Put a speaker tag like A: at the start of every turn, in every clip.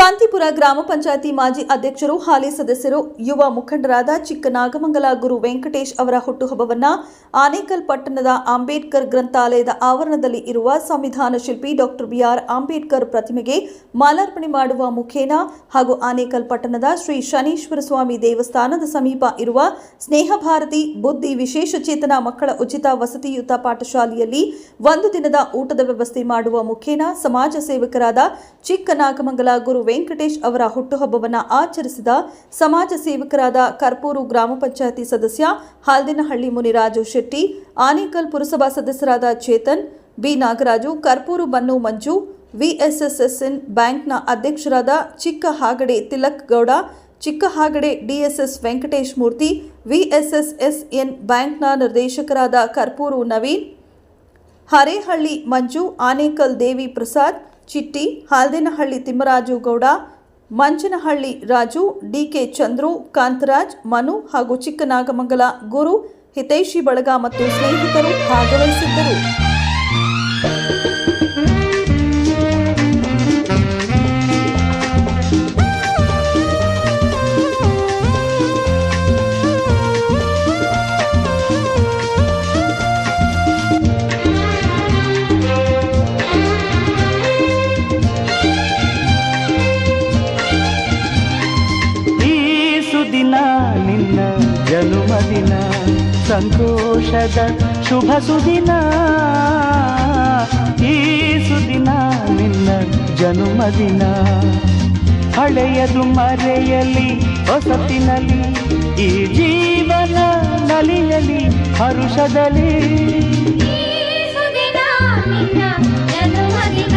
A: ಶಾಂತಿಪುರ ಗ್ರಾಮ ಪಂಚಾಯತಿ ಮಾಜಿ ಅಧ್ಯಕ್ಷರು, ಹಾಲಿ ಸದಸ್ಯರು, ಯುವ ಮುಖಂಡರಾದ ಚಿಕ್ಕನಾಗಮಂಗಲ ಗುರು ವೆಂಕಟೇಶ್ ಅವರ ಹುಟ್ಟುಹಬ್ಬವನ್ನ ಆನೇಕಲ್ ಪಟ್ಟಣದ ಅಂಬೇಡ್ಕರ್ ಗ್ರಂಥಾಲಯದ ಆವರಣದಲ್ಲಿ ಇರುವ ಸಂವಿಧಾನ ಶಿಲ್ಪಿ ಡಾಕ್ಟರ್ ಬಿಆರ್ ಅಂಬೇಡ್ಕರ್ ಪ್ರತಿಮೆಗೆ ಮಾಲಾರ್ಪಣೆ ಮಾಡುವ ಮುಖೇನ ಹಾಗೂ ಆನೇಕಲ್ ಪಟ್ಟಣದ ಶ್ರೀ ಶನೀಶ್ವರ ಸ್ವಾಮಿ ದೇವಸ್ಥಾನದ ಸಮೀಪ ಇರುವ ಸ್ನೇಹ ಭಾರತಿ ಬುದ್ಧಿ ವಿಶೇಷ ಚೇತನ ಮಕ್ಕಳ ಉಚಿತ ವಸತಿಯುತ ಪಾಠಶಾಲೆಯಲ್ಲಿ ಒಂದು ದಿನದ ಊಟದ ವ್ಯವಸ್ಥೆ ಮಾಡುವ ಮುಖೇನ ಸಮಾಜ ಸೇವಕರಾದ ಚಿಕ್ಕನಾಗಮಂಗಲ ಗುರು ವೆಂಕಟೇಶ್ ಅವರ ಹುಟ್ಟುಹಬ್ಬವನ್ನು ಆಚರಿಸಿದ ಸಮಾಜ ಸೇವಕರಾದ ಕರ್ಪೂರು ಗ್ರಾಮ ಪಂಚಾಯತಿ ಸದಸ್ಯ ಹಾಲ್ದಿನಹಳ್ಳಿ ಮುನಿರಾಜು ಶೆಟ್ಟಿ, ಆನೇಕಲ್ ಪುರಸಭಾ ಸದಸ್ಯರಾದ ಚೇತನ್, ಬಿ ನಾಗರಾಜು, ಕರ್ಪೂರು ಬನ್ನು ಮಂಜು, ವಿಎಸ್ಎಸ್ಎಸ್ಎನ್ ಬ್ಯಾಂಕ್ನ ಅಧ್ಯಕ್ಷರಾದ ಚಿಕ್ಕ ಹಾಗಡೆ ತಿಲಕ್ ಗೌಡ ಚಿಕ್ಕ ಹಾಗಡೆ ಡಿಎಸ್ಎಸ್ ವೆಂಕಟೇಶ್ ಮೂರ್ತಿ, ವಿಎಸ್ಎಸ್ಎಸ್ಎನ್ ಬ್ಯಾಂಕ್ನ ನಿರ್ದೇಶಕರಾದ ಕರ್ಪೂರು ನವೀನ್, ಹರೇಹಳ್ಳಿ ಮಂಜು, ಆನೇಕಲ್ ದೇವಿ ಪ್ರಸಾದ್ ಚಿಟ್ಟಿ, ಹಾಲ್ದೇನಹಳ್ಳಿ ತಿಮ್ಮರಾಜು ಗೌಡ ಮಂಚನಹಳ್ಳಿ ರಾಜು, ಡಿಕೆ ಚಂದ್ರು, ಕಾಂತರಾಜ್, ಮನು ಹಾಗೂ ಚಿಕ್ಕನಾಗಮಂಗಲ ಗುರು ಹಿತೈಷಿ ಬಳಗ ಮತ್ತು ಸ್ನೇಹಿತರು ಭಾಗವಹಿಸಿದ್ದರು.
B: ಶುಭ ಸುದಿನ ಈ ಸುದಿನ ನಿನ್ನ ಜನುಮದಿನ ಹಳೆಯದು ಮರೆಯಲಿ ಹೊಸತಿನಲ್ಲಿ ಈ ಜೀವನ ನಲಿಯಲಿ ಹರುಷದಲ್ಲಿ.
C: ಜನ್ಮದಿನ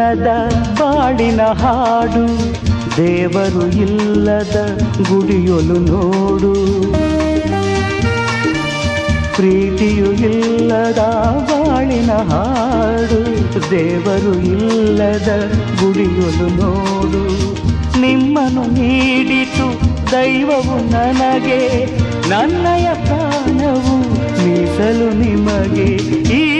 B: ಇಲ್ಲದ ಬಾಳಿನ ಹಾಡು, ದೇವರು ಇಲ್ಲದ ಗುಡಿಯೊಲು ನೋಡು. ಪ್ರೀತಿಯು ಇಲ್ಲದ ಬಾಳಿನ ಹಾಡು, ದೇವರು ಇಲ್ಲದ ಗುಡಿಯೊಲು ನೋಡು. ನಿಮ್ಮನ್ನು ನೀಡಿತು ದೈವವು ನನಗೆ, ನನ್ನಯ ಪ್ರಾಣವು ಮೀಸಲು ನಿಮಗೆ. ಈ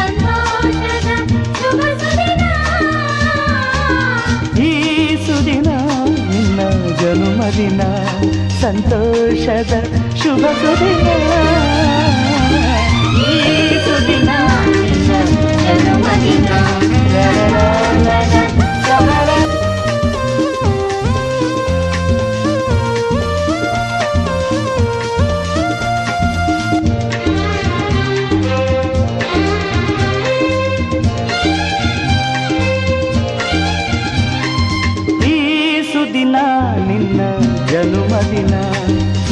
C: ಸಂತೋಷದ ಶುಭ ಸುದಿನ
B: ಈ ಸುದಿನ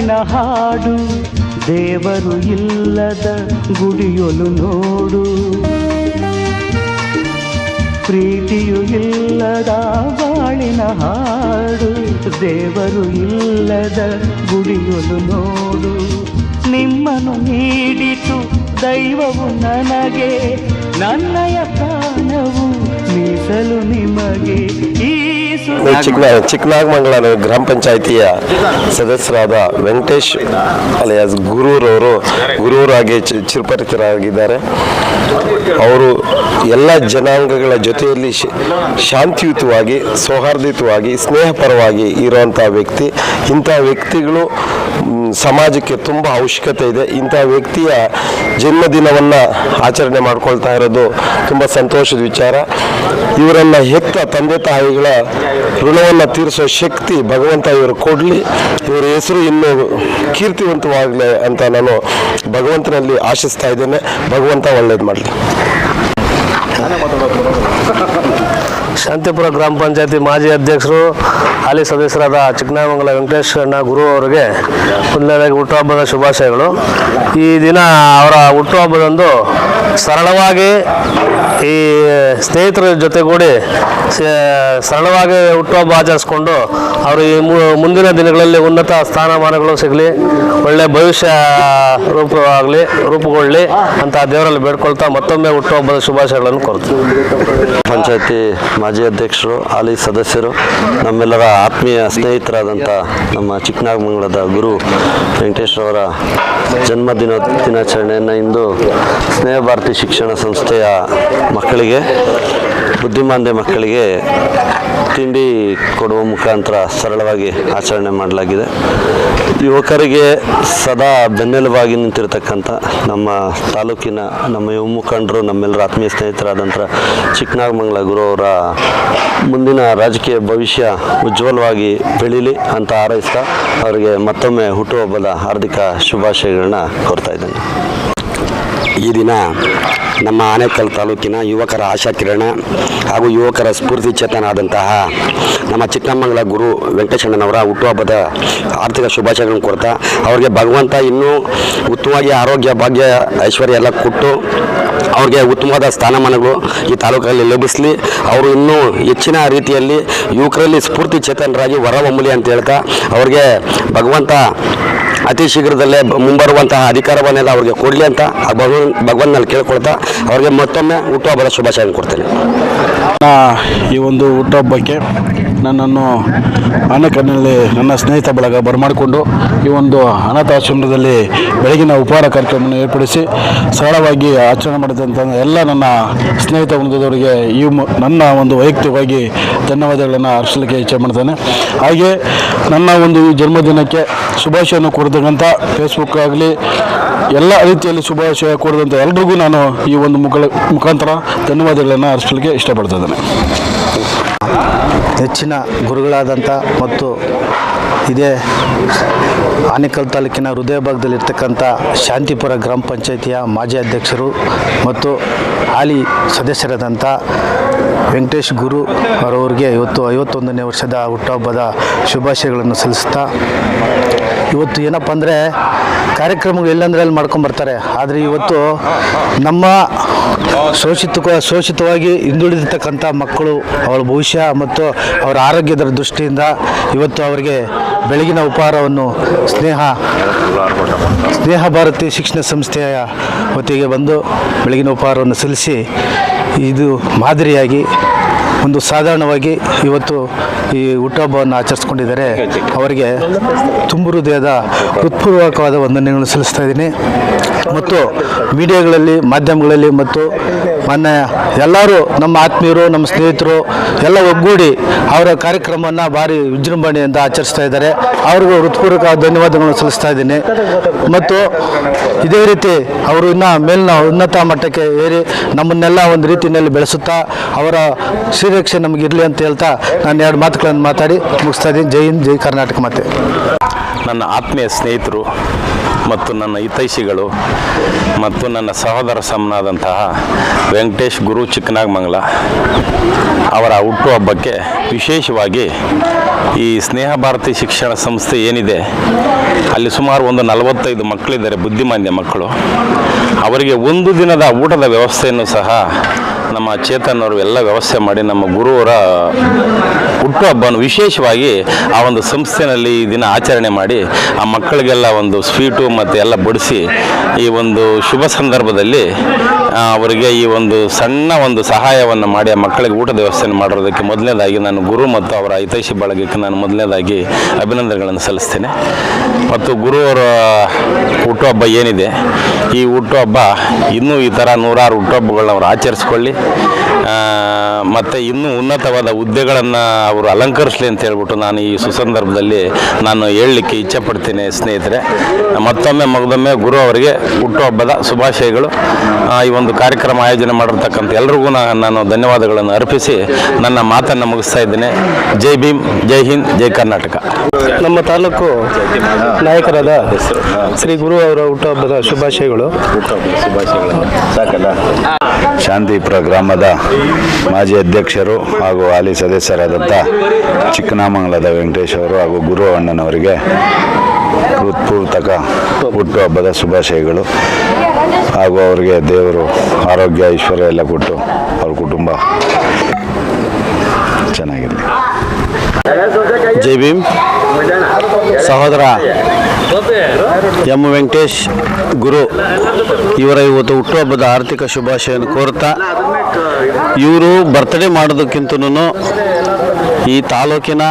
B: ಬಾಳಿನ ಹಾಡು, ದೇವರು ಇಲ್ಲದ ಗುಡಿಯೊಲು ನೋಡು. ಪ್ರೀತಿಯು ಇಲ್ಲದ ಬಾಳಿನ ಹಾಡು, ದೇವರು ಇಲ್ಲದ ಗುಡಿಯೊಲು ನೋಡು. ನಿಮ್ಮನ್ನು ನೀಡಿತು ದೈವವು ನನಗೆ, ನನ್ನಯ ಪ್ರಾಣವು ಮೀಸಲು ನಿಮಗೆ. ಈ ಸುದ
D: ಚಿಕ್ಕ ಚಿಕ್ಕನಾಗಮಂಗಲ ಗ್ರಾಮ ಪಂಚಾಯಿತಿಯ ಸದಸ್ಯರಾದ ವೆಂಕಟೇಶ್ ಅಲಿಯಾಸ್ ಗುರೂರವರು, ಗುರೂರಾಗಿ ಚಿರಪರಿಚಿತರಾಗಿದ್ದಾರೆ. ಅವರು ಎಲ್ಲ ಜನಾಂಗಗಳ ಜೊತೆಯಲ್ಲಿ ಶಾಂತಿಯುತವಾಗಿ, ಸೌಹಾರ್ದಯುತವಾಗಿ, ಸ್ನೇಹಪರವಾಗಿ ಇರುವಂಥ ವ್ಯಕ್ತಿ. ಇಂಥ ವ್ಯಕ್ತಿಗಳು ಸಮಾಜಕ್ಕೆ ತುಂಬ ಅವಶ್ಯಕತೆ ಇದೆ. ಇಂಥ ವ್ಯಕ್ತಿಯ ಜನ್ಮದಿನವನ್ನು ಆಚರಣೆ ಮಾಡ್ಕೊಳ್ತಾ ಇರೋದು ತುಂಬ ಸಂತೋಷದ ವಿಚಾರ. ಇವರನ್ನು ಹೆತ್ತ ತಂದೆ ತಾಯಿಗಳ ಋಣವನ್ನು ತೀರಿಸೋ ಶಕ್ತಿ ಭಗವಂತ ಇವರು ಕೊಡಲಿ. ಇವರ ಹೆಸರು ಇನ್ನೂ ಕೀರ್ತಿವಂತವಾಗಲಿ ಅಂತ ನಾನು ಭಗವಂತನಲ್ಲಿ ಆಶಿಸ್ತಾ ಇದ್ದೇನೆ. ಭಗವಂತ ಒಳ್ಳೇದು ಮಾಡಲಿ.
E: ಶಾಂತಿಪುರ ಗ್ರಾಮ ಪಂಚಾಯತಿ ಮಾಜಿ ಅಧ್ಯಕ್ಷರು, ಹಾಲಿ ಸದಸ್ಯರಾದ ಚಿಕ್ಕನಾಮಂಗಲ ವೆಂಕಟೇಶ್ ಅಣ್ಣ ಗುರು ಅವರಿಗೆ ಮೊದಲನೇದಾಗಿ ಹುಟ್ಟುಹಬ್ಬದ ಶುಭಾಶಯಗಳು. ಈ ದಿನ ಅವರ ಹುಟ್ಟುಹಬ್ಬದಂದು ಸರಳವಾಗಿ ಈ ಸ್ನೇಹಿತರ ಜೊತೆಗೂಡಿ ಸರಳವಾಗಿ ಹುಟ್ಟುಹಬ್ಬ ಆಚರಿಸ್ಕೊಂಡು ಅವರು ಈ ಮುಂದಿನ ದಿನಗಳಲ್ಲಿ ಉನ್ನತ ಸ್ಥಾನಮಾನಗಳು ಸಿಗಲಿ, ಒಳ್ಳೆ ಭವಿಷ್ಯ ರೂಪವಾಗಲಿ ರೂಪುಗೊಳ್ಳಲಿ ಅಂತ ದೇವರಲ್ಲಿ ಬೇಡ್ಕೊಳ್ತಾ ಮತ್ತೊಮ್ಮೆ ಹುಟ್ಟುಹಬ್ಬದ ಶುಭಾಶಯಗಳನ್ನು ಕೋರ್ತೀನಿ
F: ಪಂಚಾಯತಿ ಮಾಜಿ ಅಧ್ಯಕ್ಷರು, ಹಾಲಿ ಸದಸ್ಯರು, ನಮ್ಮೆಲ್ಲರ ಆತ್ಮೀಯ ಸ್ನೇಹಿತರಾದಂಥ ನಮ್ಮ ಚಿಕ್ಕನಾಗಮಂಗಲದ ಗುರು ವೆಂಕಟೇಶ್ವರ ಜನ್ಮದಿನ ದಿನಾಚರಣೆಯನ್ನು ಇಂದು ಸ್ನೇಹ ಶಿಕ್ಷಣ ಸಂಸ್ಥೆಯ ಮಕ್ಕಳಿಗೆ, ಬುದ್ಧಿಮಾಂದ್ಯ ಮಕ್ಕಳಿಗೆ ತಿಂಡಿ ಕೊಡುವ ಮುಖಾಂತರ ಸರಳವಾಗಿ ಆಚರಣೆ ಮಾಡಲಾಗಿದೆ. ಯುವಕರಿಗೆ ಸದಾ ಬೆನ್ನೆಲುಬಾಗಿ ನಿಂತಿರ್ತಕ್ಕಂಥ ನಮ್ಮ ತಾಲೂಕಿನ ನಮ್ಮ ಯುವ ಮುಖಂಡರು, ನಮ್ಮೆಲ್ಲರ ಆತ್ಮೀಯ ಸ್ನೇಹಿತರಾದಂಥ ಚಿಕ್ಕನಾಗಮಂಗಲ ಗುರು ಅವರ ಮುಂದಿನ ರಾಜಕೀಯ ಭವಿಷ್ಯ ಉಜ್ವಲವಾಗಿ ಬೆಳೀಲಿ ಅಂತ ಹಾರೈಸ್ತಾ ಅವರಿಗೆ ಮತ್ತೊಮ್ಮೆ ಹುಟ್ಟುಹಬ್ಬದ ಹಾರ್ದಿಕ ಶುಭಾಶಯಗಳನ್ನ ಕೋರ್ತಾ ಇದ್ದೇನೆ.
G: ಈ ದಿನ ನಮ್ಮ ಆನೇಕಲ್ ತಾಲೂಕಿನ ಯುವಕರ ಆಶಾಕಿರಣ ಹಾಗೂ ಯುವಕರ ಸ್ಫೂರ್ತಿ ಚೇತನಾದಂತಹ ನಮ್ಮ ಚಿಕ್ಕಮಂಗಲ ಗುರು ವೆಂಕಟೇಶಣ್ಣನವರ ಹುಟ್ಟುಹಬ್ಬದ ಆರ್ಥಿಕ ಶುಭಾಶಯಗಳನ್ನು ಕೊಡ್ತಾ ಅವರಿಗೆ ಭಗವಂತ ಇನ್ನೂ ಉತ್ತಮವಾಗಿ ಆರೋಗ್ಯ, ಭಾಗ್ಯ, ಐಶ್ವರ್ಯ ಎಲ್ಲ ಕೊಟ್ಟು ಅವ್ರಿಗೆ ಉತ್ತಮವಾದ ಸ್ಥಾನಮಾನಗಳು ಈ ತಾಲೂಕಲ್ಲಿ ಲಭಿಸಲಿ. ಅವರು ಇನ್ನೂ ಹೆಚ್ಚಿನ ರೀತಿಯಲ್ಲಿ ಯುವಕರಲ್ಲಿ ಸ್ಫೂರ್ತಿ ಚೇತನರಾಗಿ ಹೊರಹೊಮ್ಮಲಿ ಅಂತ ಹೇಳ್ತಾ ಅವ್ರಿಗೆ ಭಗವಂತ ಅತಿ ಶೀಘ್ರದಲ್ಲೇ ಮುಂಬರುವಂತಹ ಅಧಿಕಾರವನ್ನೆಲ್ಲ ಅವರಿಗೆ ಕೊಡಲಿ ಅಂತ ಭಗವನ್ ಭಗವಂತನಲ್ಲಿ ಕೇಳ್ಕೊಳ್ತಾ ಅವರಿಗೆ ಮತ್ತೊಮ್ಮೆ ಹುಟ್ಟುಹಬ್ಬದ ಶುಭಾಶಯ ಕೊಡ್ತೇನೆ.
H: ಈ ಒಂದು ಹುಟ್ಟುಹಬ್ಬಕ್ಕೆ ನನ್ನನ್ನು ಅನಕನಲ್ಲಿ ನನ್ನ ಸ್ನೇಹಿತ ಬಳಗ ಬರಮಾಡಿಕೊಂಡು ಈ ಒಂದು ಅನಾಥಾಶ್ರಮದಲ್ಲಿ ಬೆಳಗಿನ ಉಪಹಾರ ಕಾರ್ಯಕ್ರಮವನ್ನು ಏರ್ಪಡಿಸಿ ಸರಳವಾಗಿ ಆಚರಣೆ ಮಾಡಿದಂಥ ಎಲ್ಲ ನನ್ನ ಸ್ನೇಹಿತ ವೃಂದದವರಿಗೆ ಈ ನನ್ನ ಒಂದು ವೈಯಕ್ತಿಕವಾಗಿ ಧನ್ಯವಾದಗಳನ್ನು ಅರ್ಸಲಿಕ್ಕೆ ಇಚ್ಛೆ ಮಾಡ್ತೇನೆ. ಹಾಗೆ ನನ್ನ ಒಂದು ಈ ಜನ್ಮದಿನಕ್ಕೆ ಶುಭಾಶಯವನ್ನು ಕೊಡ್ತಕ್ಕಂಥ ಫೇಸ್ಬುಕ್ ಆಗಲಿ ಎಲ್ಲ ರೀತಿಯಲ್ಲಿ ಶುಭಾಶಯ ಕೋರಿದಂಥ ಎಲ್ರಿಗೂ ನಾನು ಈ ಒಂದು ಮುಖ ಮುಖಾಂತರ ಧನ್ಯವಾದಗಳನ್ನು ಅರ್ಸಲಿಕ್ಕೆ ಇಷ್ಟಪಡ್ತಾ ಇದ್ದೇನೆ
I: ಹೆಚ್ಚಿನ ಗುರುಗಳಾದಂಥ ಮತ್ತು ಇದೇ ಆನೇಕಲ್ ತಾಲೂಕಿನ ಹೃದಯ ಭಾಗದಲ್ಲಿರ್ತಕ್ಕಂಥ ಶಾಂತಿಪುರ ಗ್ರಾಮ ಪಂಚಾಯಿತಿಯ ಮಾಜಿ ಅಧ್ಯಕ್ಷರು ಮತ್ತು ಹಾಲಿ ಸದಸ್ಯರಾದಂಥ ವೆಂಕಟೇಶ್ ಗುರು ಅವರವರಿಗೆ ಇವತ್ತು ಐವತ್ತೊಂದನೇ ವರ್ಷದ ಹುಟ್ಟುಹಬ್ಬದ ಶುಭಾಶಯಗಳನ್ನು ಸಲ್ಲಿಸ್ತಾ ಇವತ್ತು ಏನಪ್ಪ ಅಂದರೆ ಕಾರ್ಯಕ್ರಮಗಳು ಎಲ್ಲಂದ್ರೆ ಅಲ್ಲಿ ಮಾಡ್ಕೊಂಬರ್ತಾರೆ ಆದರೆ ಇವತ್ತು ನಮ್ಮ ಶೋಷಿತ ಶೋಷಿತವಾಗಿ ಹಿಂದುಳಿದಿರ್ತಕ್ಕಂಥ ಮಕ್ಕಳು ಅವರ ಭವಿಷ್ಯ ಮತ್ತು ಅವರ ಆರೋಗ್ಯದ ದೃಷ್ಟಿಯಿಂದ ಇವತ್ತು ಅವರಿಗೆ ಬೆಳಗಿನ ಉಪಹಾರವನ್ನು ಸ್ನೇಹ ಸ್ನೇಹ ಭಾರತಿ ಶಿಕ್ಷಣ ಸಂಸ್ಥೆಯ ವತಿಗೆ ಬಂದು ಬೆಳಗಿನ ಉಪಹಾರವನ್ನು ಸಲ್ಲಿಸಿ ಇದು ಮಾದರಿಯಾಗಿ ಒಂದು ಸಾಧಾರಣವಾಗಿ ಇವತ್ತು ಈ ಹುಟ್ಟಹಬ್ಬವನ್ನು ಆಚರಿಸ್ಕೊಂಡಿದ್ದಾರೆ. ಅವರಿಗೆ ತುಂಬು ಹೃದಯದ ಹೃತ್ಪೂರ್ವಕವಾದ ವಂದನೆಗಳನ್ನು ಸಲ್ಲಿಸ್ತಾ ಇದ್ದೀನಿ. ಮತ್ತು ಮೀಡಿಯಾಗಳಲ್ಲಿ ಮಾಧ್ಯಮಗಳಲ್ಲಿ ಮತ್ತು ಮೊನ್ನೆ ಎಲ್ಲರೂ ನಮ್ಮ ಆತ್ಮೀಯರು, ನಮ್ಮ ಸ್ನೇಹಿತರು ಎಲ್ಲ ಒಗ್ಗೂಡಿ ಅವರ ಕಾರ್ಯಕ್ರಮವನ್ನು ಭಾರಿ ವಿಜೃಂಭಣೆಯಿಂದ ಆಚರಿಸ್ತಾ ಇದ್ದಾರೆ. ಅವ್ರಿಗೂ ಹೃತ್ಪೂರ್ವಕ ಧನ್ಯವಾದಗಳನ್ನು ಸಲ್ಲಿಸ್ತಾ ಇದ್ದೀನಿ. ಮತ್ತು ಇದೇ ರೀತಿ ಅವರು ಇನ್ನು ಮೇಲಿನ ಉನ್ನತ ಮಟ್ಟಕ್ಕೆ ಏರಿ ನಮ್ಮನ್ನೆಲ್ಲ ಒಂದು ರೀತಿಯಲ್ಲಿ ಬೆಳೆಸುತ್ತಾ ಅವರ ಶ್ರೀರಕ್ಷೆ ನಮಗಿರಲಿ ಅಂತ ಹೇಳ್ತಾ ನಾನು ಎರಡು ಮಾತುಗಳನ್ನು ಮಾತಾಡಿ ಮುಗಿಸ್ತಾ ಇದ್ದೀನಿ. ಜೈ ಹಿಂದ್, ಜೈ ಕರ್ನಾಟಕ ಮತ್ತೆ
J: ನನ್ನ ಆತ್ಮೀಯ ಸ್ನೇಹಿತರು ಮತ್ತು ನನ್ನ ಹಿತೈಷಿಗಳು ಮತ್ತು ನನ್ನ ಸಹೋದರ ಸಮನಾದಂತಹ ವೆಂಕಟೇಶ್ ಗುರು ಚಿಕ್ಕನಾಗಮಂಗಲ ಅವರ ಹುಟ್ಟುಹಬ್ಬಕ್ಕೆ ವಿಶೇಷವಾಗಿ ಈ ಸ್ನೇಹ ಭಾರತಿ ಶಿಕ್ಷಣ ಸಂಸ್ಥೆ ಏನಿದೆ, ಅಲ್ಲಿ ಸುಮಾರು ಒಂದು ನಲವತ್ತೈದು ಮಕ್ಕಳಿದ್ದಾರೆ ಬುದ್ಧಿಮಾಂದ್ಯ ಮಕ್ಕಳು. ಅವರಿಗೆ ಒಂದು ದಿನದ ಊಟದ ವ್ಯವಸ್ಥೆಯನ್ನು ಸಹ ನಮ್ಮ ಚೇತನ್ ಅವರು ಎಲ್ಲ ವ್ಯವಸ್ಥೆ ಮಾಡಿ ನಮ್ಮ ಗುರುವರ ಹುಟ್ಟುಹಬ್ಬವನ್ನು ವಿಶೇಷವಾಗಿ ಆ ಒಂದು ಸಂಸ್ಥೆನಲ್ಲಿ ಈ ದಿನ ಆಚರಣೆ ಮಾಡಿ ಆ ಮಕ್ಕಳಿಗೆಲ್ಲ ಒಂದು ಸ್ವೀಟು ಮತ್ತು ಎಲ್ಲ ಬಡಿಸಿ ಈ ಒಂದು ಶುಭ ಸಂದರ್ಭದಲ್ಲಿ ಅವರಿಗೆ ಈ ಒಂದು ಸಣ್ಣ ಒಂದು ಸಹಾಯವನ್ನು ಮಾಡಿ ಆ ಮಕ್ಕಳಿಗೆ ಊಟದ ವ್ಯವಸ್ಥೆಯನ್ನು ಮಾಡೋದಕ್ಕೆ ಮೊದಲನೇದಾಗಿ ನಾನು ಗುರು ಮತ್ತು ಅವರ ಹಿತೈಷಿ ಬಳಗಕ್ಕೆ ನಾನು ಮೊದಲನೇದಾಗಿ ಅಭಿನಂದನೆಗಳನ್ನು ಸಲ್ಲಿಸ್ತೇನೆ. ಮತ್ತು ಗುರುವರ ಹುಟ್ಟುಹಬ್ಬ ಏನಿದೆ, ಈ ಹುಟ್ಟುಹಬ್ಬ ಇನ್ನೂ ಈ ಥರ ನೂರಾರು ಹುಟ್ಟುಹಬ್ಬಗಳನ್ನ ಅವರು ಆಚರಿಸ್ಕೊಳ್ಳಿ. Thank you. ಮತ್ತು ಇನ್ನೂ ಉನ್ನತವಾದ ಹುದ್ದೆಗಳನ್ನು ಅವರು ಅಲಂಕರಿಸಲಿ ಅಂತ ಹೇಳ್ಬಿಟ್ಟು ನಾನು ಈ ಸುಸಂದರ್ಭದಲ್ಲಿ ನಾನು ಹೇಳಲಿಕ್ಕೆ ಇಚ್ಛೆಪಡ್ತೀನಿ ಸ್ನೇಹಿತರೆ. ಮತ್ತೊಮ್ಮೆ ಮಗದೊಮ್ಮೆ ಗುರು ಅವರಿಗೆ ಹುಟ್ಟುಹಬ್ಬದ ಶುಭಾಶಯಗಳು. ಈ ಒಂದು ಕಾರ್ಯಕ್ರಮ ಆಯೋಜನೆ ಮಾಡಿರ್ತಕ್ಕಂಥ ಎಲ್ರಿಗೂ ನಾನು ಧನ್ಯವಾದಗಳನ್ನು ಅರ್ಪಿಸಿ ನನ್ನ ಮಾತನ್ನು ಮುಗಿಸ್ತಾ ಇದ್ದೇನೆ. ಜೈ ಭೀಮ್ ಜೈ ಹಿಂದ್ ಜೈ ಕರ್ನಾಟಕ.
I: ನಮ್ಮ ತಾಲೂಕು ನಾಯಕರಾದ ಶ್ರೀ ಗುರು ಅವರ ಹುಟ್ಟುಹಬ್ಬದ ಶುಭಾಶಯಗಳು.
K: ಶಾಂತಿಪುರ ಗ್ರಾಮದ ಮಾಜಿ ಅಧ್ಯಕ್ಷರು ಹಾಗೂ ಹಾಲಿ ಸದಸ್ಯರಾದಂಥ ಚಿಕ್ಕನಾಮಂಗಲದ ವೆಂಕಟೇಶ್ ಅವರು ಹಾಗೂ ಗುರು ಅಣ್ಣನವರಿಗೆ ಹೃತ್ಪೂರ್ತಕ ಹುಟ್ಟುಹಬ್ಬದ ಶುಭಾಶಯಗಳು. ಹಾಗೂ ಅವರಿಗೆ ದೇವರು ಆರೋಗ್ಯ, ಐಶ್ವರ್ಯ ಎಲ್ಲ ಕೊಟ್ಟು ಅವ್ರ ಕುಟುಂಬ ಚೆನ್ನಾಗಿರಲಿ.
I: ಜೈ ಭೀಮ್. ಸಹೋದರ ಎಂ ವೆಂಕಟೇಶ್ ಗುರು ಇವರ ಇವತ್ತು ಹುಟ್ಟುಹಬ್ಬದ ಆರ್ಥಿಕ ಶುಭಾಶಯವನ್ನು ಕೋರುತ್ತಾ ಇವರು ಬರ್ತ್ಡೇ ಮಾಡೋದಕ್ಕಿಂತನೂ ಈ ತಾಲೂಕಿನ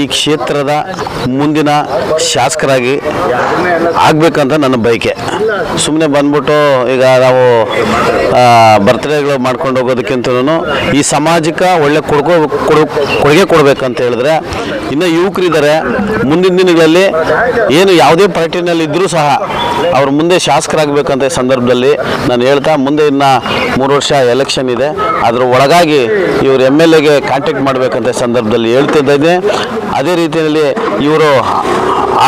I: ಈ ಕ್ಷೇತ್ರದ ಮುಂದಿನ ಶಾಸಕರಾಗಿ ಆಗಬೇಕಂತ ನನ್ನ ಬಯಕೆ. ಸುಮ್ಮನೆ ಬಂದ್ಬಿಟ್ಟು ಈಗ ನಾವು ಬರ್ತ್ಡೇಗಳು ಮಾಡ್ಕೊಂಡು ಹೋಗೋದಕ್ಕಿಂತನೂ ಈ ಸಮಾಜಕ್ಕೆ ಒಳ್ಳೆ ಕೊಡ್ಕೋ ಕೊಡು, ಕೊಡುಗೆ ಕೊಡಬೇಕಂತ ಹೇಳಿದ್ರೆ ಇನ್ನು ಯುವಕರಿದ್ದಾರೆ. ಮುಂದಿನ ದಿನಗಳಲ್ಲಿ ಏನು ಯಾವುದೇ ಪಾರ್ಟಿನಲ್ಲಿ ಇದ್ದರೂ ಸಹ ಅವ್ರ ಮುಂದೆ ಶಾಸಕರಾಗಬೇಕಂತ ಸಂದರ್ಭದಲ್ಲಿ ನಾನು ಹೇಳ್ತಾ ಮುಂದೆ ಇನ್ನು ಮೂರು ವರ್ಷ ಎಲೆಕ್ಷನ್ ಇದೆ. ಅದ್ರ ಒಳಗಾಗಿ ಇವರು ಎಂ ಎಲ್ ಎಗೆ ಕಾಂಟ್ಯಾಕ್ಟ್ ಮಾಡಬೇಕಂತ ಸಂದರ್ಭದಲ್ಲಿ ಹೇಳ್ತಿದ್ದೇನೆ ಅದೇ ರೀತಿಯಲ್ಲಿ ಇವರು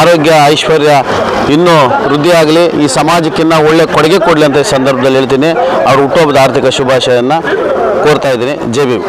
I: ಆರೋಗ್ಯ, ಐಶ್ವರ್ಯ ಇನ್ನೂ ವೃದ್ಧಿಯಾಗಲಿ ಈ ಸಮಾಜಕ್ಕಿನ್ನ ಒಳ್ಳೆ ಕೊಡುಗೆ ಕೊಡಲಿ ಅಂತ ಸಂದರ್ಭದಲ್ಲಿ ಹೇಳ್ತೀನಿ. ಅವ್ರ ಹುಟ್ಟುಹಬ್ಬದ ಆರ್ಥಿಕ ಶುಭಾಶಯವನ್ನು ಕೋರ್ತಾ ಇದ್ದೀನಿ. ಜೆ ಭೀಮ್.